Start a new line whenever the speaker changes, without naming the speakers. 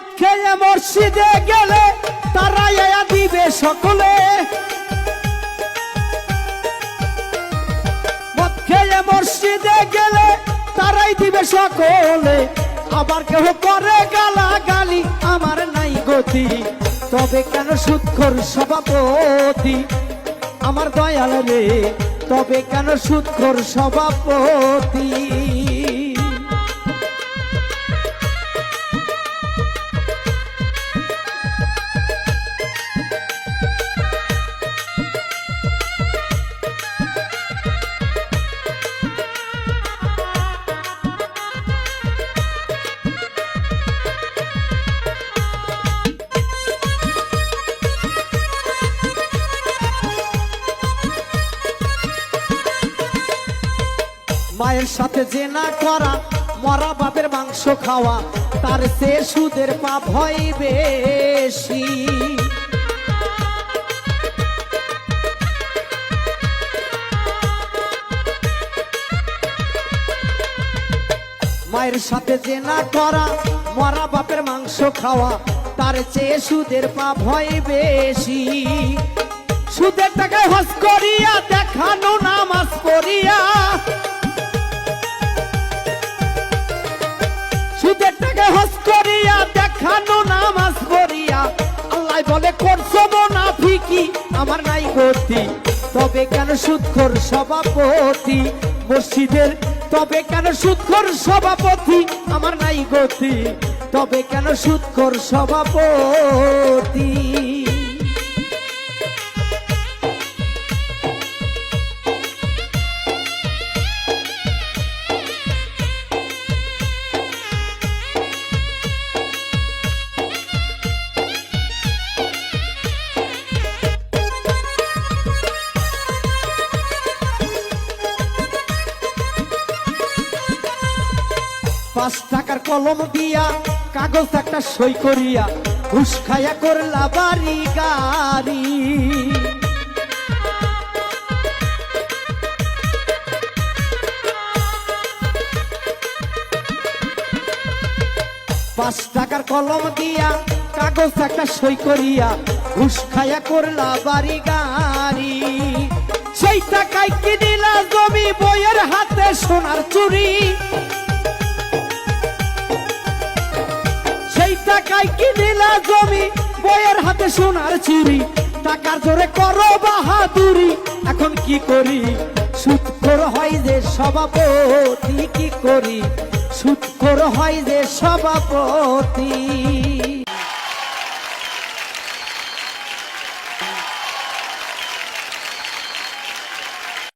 মদ খেয়ে মসজিদে গেলে তারা এয়া দিবে সকলে। মদ খেয়ে মসজিদে গেলে তারাই দিবে সকলে। আবার কেহ করে গালা গালি আমার নাই গতি। তবে কেন সুৎখর সভাপতি? আমার দয়াল রে, তবে কেন সুৎখর সভাপতি? মায়ের সাথে যে না করা মরা বাপের মাংস খাওয়া, তার সে সুদের পাপ হয় বেশি। মায়ের সাথে যে না করা মরা বাপের মাংস খাওয়া, তার চেয়ে সুদের পাপ হয় বেশি। সুদের টাকায় হস করিয়া দেখানো সুদের টাকায় হস করিয়া, দেখানো নামাজ করিয়া আল্লাহ বলে, করছ না ফিকি আমার নাই গতি তবে কেন সুদখোর সভাপতি? মসজিদের, তবে কেন সুদখোর সভাপতি? আমার নাই গতি। তবে কেন সুদখোর সভাপতি? পাঁচ টাকার কলম দিয়া, কাগজ একটা সই করিয়া, ঘুষ খাইয়া করলা বাড়ি গাড়ি। পাঁচ টাকার কলম দিয়া, কাগজ একটা সই করিয়া, ঘুষ খাইয়া করলা বাড়ি গাড়ি। সেই টাকায় কিনিলা জমি, বইয়ের হাতে সোনার চুরি। জমি, বইয়ের হাতে সোনার চুরি। টাকার জোরে করো বাহাদুরি, এখন কি করি? সুৎখোর হয় যে সভাপতি, কি করি? সুৎকর হয় যে সভাপতি।